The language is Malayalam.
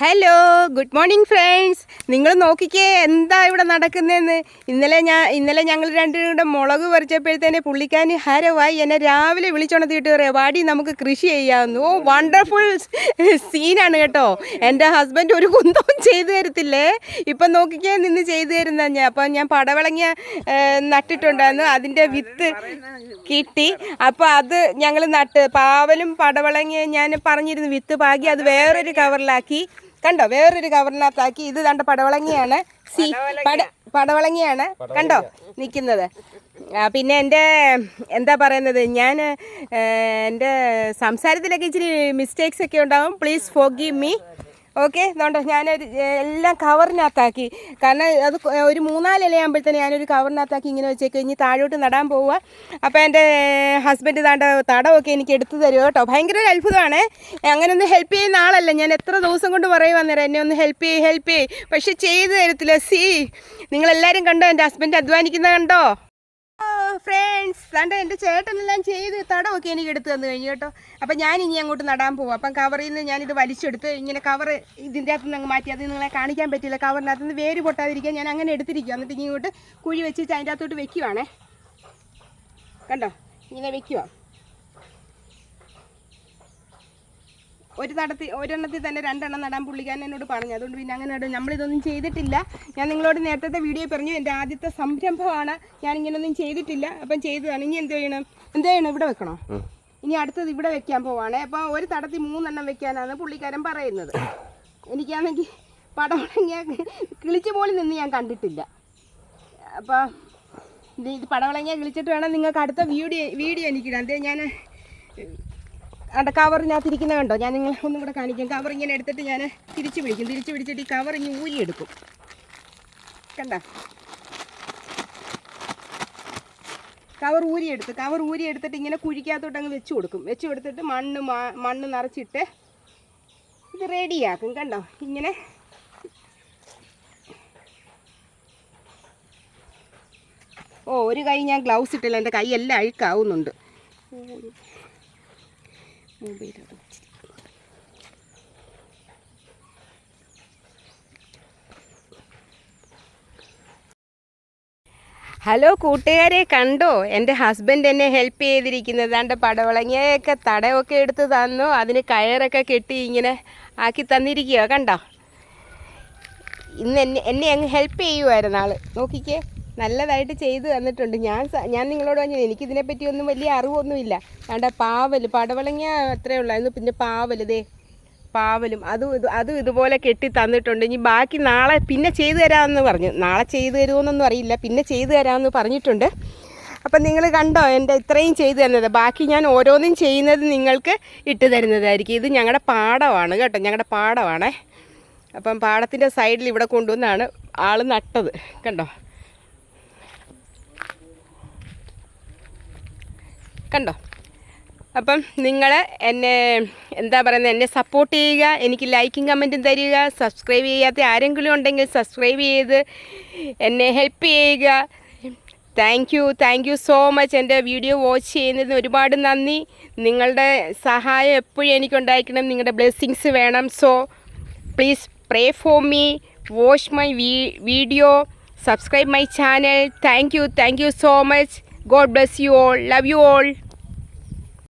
ഹലോ ഗുഡ് മോർണിംഗ് ഫ്രണ്ട്സ് നിങ്ങൾ നോക്കിക്കേ എന്താ ഇവിടെ നടക്കുന്നതെന്ന്? ഇന്നലെ ഞാൻ ഇന്നലെ ഞങ്ങൾ രണ്ടും കൂടെ മുളക് പറിച്ചപ്പോഴത്തേനെ പുള്ളിക്കാരൻ ഹരവായി എന്നെ രാവിലെ വിളിച്ചുണർത്തിയിട്ട് പറയാം വാടി നമുക്ക് കൃഷി ചെയ്യാമെന്ന് ഓ വണ്ടർഫുൾ സീനാണ് കേട്ടോ. എന്റെ ഹസ്ബൻഡ് ഒരു കുന്തവും ചെയ്തു തരത്തില്ലേ? ഇപ്പം നോക്കിക്കേ നിന്ന് ചെയ്തു തരുന്ന ഞാൻ. അപ്പം ഞാൻ പടവിളങ്ങിയ നട്ടിട്ടുണ്ടായിരുന്നു. അതിന്റെ വിത്ത് കിട്ടി. അപ്പോൾ അത് ഞങ്ങൾ നട്ട്. പാവലും പടവളങ്ങിയ ഞാൻ പറഞ്ഞിരുന്നു വിത്ത് പാകി അത് വേറൊരു കവറിലാക്കി കണ്ടോ? വേറൊരു കവറിനകത്താക്കി. ഇത് കണ്ട? പടവളങ്ങിയാണ്. സി പട പടവളങ്ങിയാണ്. കണ്ടോ? നിൽക്കുന്നത്. പിന്നെ എന്റെ എന്താ പറയുന്നത്? ഞാൻ എന്റെ സംസാരത്തിലൊക്കെ ഇച്ചിരി മിസ്റ്റേക്സ് ഒക്കെ ഉണ്ടാവും. Please forgive me okay? അതുകൊണ്ട് ഞാനൊരു എല്ലാം കവറിനകത്താക്കി. കാരണം അത് ഒരു മൂന്നാൽ ഇലയാകുമ്പോഴത്തേന് ഞാനൊരു കവറിനകത്താക്കി ഇങ്ങനെ വെച്ചേക്ക്. ഇനി താഴോട്ട് നടാൻ പോവുക അപ്പോൾ എന്റെ ഹസ്ബൻഡ് താണ്ട തടമൊക്കെ എനിക്ക് എടുത്തു തരുമോ കേട്ടോ. ഭയങ്കര ഒരു അത്ഭുതമാണ്. അങ്ങനെ ഒന്ന് ഹെൽപ്പ് ചെയ്യുന്ന ആളല്ല. ഞാൻ എത്ര ദിവസം കൊണ്ട് പറയും അന്നേരം എന്നെ ഒന്ന് ഹെൽപ്പ് ചെയ്യ് ഹെൽപ്പ് ചെയ്യ്. പക്ഷെ ചെയ്തു തരത്തില്ല. സി നിങ്ങളെല്ലാവരും കണ്ടോ എന്റെ ഹസ്ബൻഡ് അധ്വാനിക്കുന്നത് കണ്ടോ? ഫ്രണ്ട്സ് കണ്ട എന്റെ ചേട്ടനെല്ലാം ചെയ്ത് തടമൊക്കെ എനിക്ക് എടുത്ത് തന്നു കഴിഞ്ഞു കേട്ടോ. അപ്പം ഞാൻ ഇനി അങ്ങോട്ട് നടാൻ പോകും അപ്പം കവറിൽ നിന്ന് ഞാനിത് വലിച്ചെടുത്ത് ഇങ്ങനെ കവർ ഇതിന്റെ അകത്ത് നിന്ന് മാറ്റി. അത് നിങ്ങളെ കാണിക്കാൻ പറ്റില്ല. കവറിനകത്ത് നിന്ന് വേര് പൊട്ടാതിരിക്കാൻ ഞാൻ അങ്ങനെ എടുത്തിരിക്കുക എന്നിട്ട് ഇങ്ങോട്ട് കുഴി വെച്ചിട്ട് അതിന്റെ അകത്തോട്ട് വെക്കുവാണേ. കണ്ടോ? ഇങ്ങനെ വെക്കുക ഒരു തടത്തിൽ ഒരെണ്ണത്തിൽ തന്നെ രണ്ടെണ്ണം നടാൻ പുള്ളിക്കാൻ എന്നോട് പറഞ്ഞു. അതുകൊണ്ട് പിന്നെ അങ്ങനെ നടും. നമ്മളിതൊന്നും ചെയ്തിട്ടില്ല. ഞാൻ നിങ്ങളോട് നേരത്തെ വീഡിയോ പറഞ്ഞു. എന്റെ ആദ്യത്തെ സംരംഭമാണ്. ഞാൻ ഇങ്ങനൊന്നും ചെയ്തിട്ടില്ല. അപ്പം ചെയ്തതാണ്. ഇനി എന്ത് ചെയ്യണം? എന്ത് ചെയ്യണം? ഇവിടെ വെക്കണോ? ഇനി അടുത്തത് ഇവിടെ വെക്കാൻ പോവാണ്. അപ്പോൾ ഒരു തടത്തിൽ മൂന്നെണ്ണം വെക്കാനാണ് പുള്ളിക്കാരൻ പറയുന്നത്. എനിക്കാണെങ്കിൽ പടം ഉണങ്ങിയ കിളിച്ച് പോലും നിന്ന് ഞാൻ കണ്ടിട്ടില്ല. അപ്പോൾ ഇത് പടവളങ്ങിയ കിളിച്ചിട്ട് വേണം നിങ്ങൾക്ക് അടുത്ത വീഡിയോ വീഡിയോ എനിക്കിടാം അതേ ഞാൻ അവിടെ കവറിനകത്തിരിക്കുന്ന കണ്ടോ? ഞാൻ നിങ്ങൾ ഒന്നും കൂടെ കാണിക്കാം. കവർ ഇങ്ങനെ എടുത്തിട്ട് ഞാൻ തിരിച്ച് പിടിക്കും. തിരിച്ച് പിടിച്ചിട്ട് ഈ കവർ ഇങ്ങനെ ഊരിയെടുക്കും. കണ്ട? കവർ ഊരിയെടുത്ത് കവർ ഊരിയെടുത്തിട്ട് ഇങ്ങനെ കുഴിക്കകത്തോട്ട് അങ്ങ് വെച്ച് കൊടുക്കും. വെച്ച് കൊടുത്തിട്ട് മണ്ണ് മണ്ണ് നിറച്ചിട്ട് ഇത് റെഡിയാക്കും കണ്ടോ? ഇങ്ങനെ. ഓ ഒരു കൈ ഞാൻ ഗ്ലൗസ് ഇട്ടില്ല. എന്റെ കൈ എല്ലാം അഴുക്കാവുന്നുണ്ട്. മൊബൈൽ ഹലോ കൂട്ടുകാരെ കണ്ടോ? എന്റെ ഹസ്ബൻഡ് എന്നെ ഹെൽപ്പ് ചെയ്തിരിക്കുന്നത്. എന്റെ പടവളങ്ങിയൊക്കെ തടയൊക്കെ എടുത്ത് തന്നു. അതിന് കയറൊക്കെ കെട്ടി ഇങ്ങനെ ആക്കി തന്നിരിക്കുക കണ്ടോ? ഇന്ന് എന്നെ എന്നെ അങ്ങ് ഹെൽപ്പ് ചെയ്യുമായിരുന്നു ആൾ നോക്കിക്കേ. നല്ലതായിട്ട് ചെയ്തു തന്നിട്ടുണ്ട്. ഞാൻ ഞാൻ നിങ്ങളോട് പറഞ്ഞു എനിക്കിതിനെപ്പറ്റി ഒന്നും വലിയ അറിവൊന്നുമില്ല. കണ്ട പാവൽ പടവളങ്ങ അത്രേ ഉള്ളായിരുന്നു. പിന്നെ പാവൽ ദേ പാവലും. അതും ഇത് അതും ഇതുപോലെ കെട്ടി തന്നിട്ടുണ്ട്. ഇനി ബാക്കി നാളെ പിന്നെ ചെയ്തു തരാമെന്ന് പറഞ്ഞു. നാളെ ചെയ്തു തരുമോന്നൊന്നും അറിയില്ല. പിന്നെ ചെയ്തു തരാമെന്ന് പറഞ്ഞിട്ടുണ്ട്. അപ്പം നിങ്ങൾ കണ്ടോ എന്റെ ഇത്രയും ചെയ്തു തരുന്നത് ബാക്കി ഞാൻ ഓരോന്നും ചെയ്യുന്നത് നിങ്ങൾക്ക് ഇട്ട് തരുന്നതായിരിക്കും. ഇത് ഞങ്ങളുടെ പാടമാണ് കേട്ടോ. ഞങ്ങളുടെ പാടമാണേ. അപ്പം പാടത്തിന്റെ സൈഡിൽ ഇവിടെ കൊണ്ടുവന്നാണ് ആൾ നട്ടത്. കണ്ടോ? കണ്ടോ? അപ്പം നിങ്ങൾ എന്നെ എന്താ പറയുന്നത് എന്നെ സപ്പോർട്ട് ചെയ്യുക എനിക്ക് ലൈക്കും കമന്റും തരിക സബ്സ്ക്രൈബ് ചെയ്യാത്ത ആരെങ്കിലും ഉണ്ടെങ്കിൽ സബ്സ്ക്രൈബ് ചെയ്ത് എന്നെ ഹെൽപ്പ് ചെയ്യുക. Thank you thank you so much എന്റെ വീഡിയോ വാച്ച് ചെയ്യുന്നതിന് ഒരുപാട് നന്ദി. നിങ്ങളുടെ സഹായം എപ്പോഴും എനിക്കുണ്ടായിരിക്കണം നിങ്ങളുടെ ബ്ലെസ്സിങ്സ് വേണം. So please pray for me watch my video subscribe my channel thank you thank you so much God bless you all love you all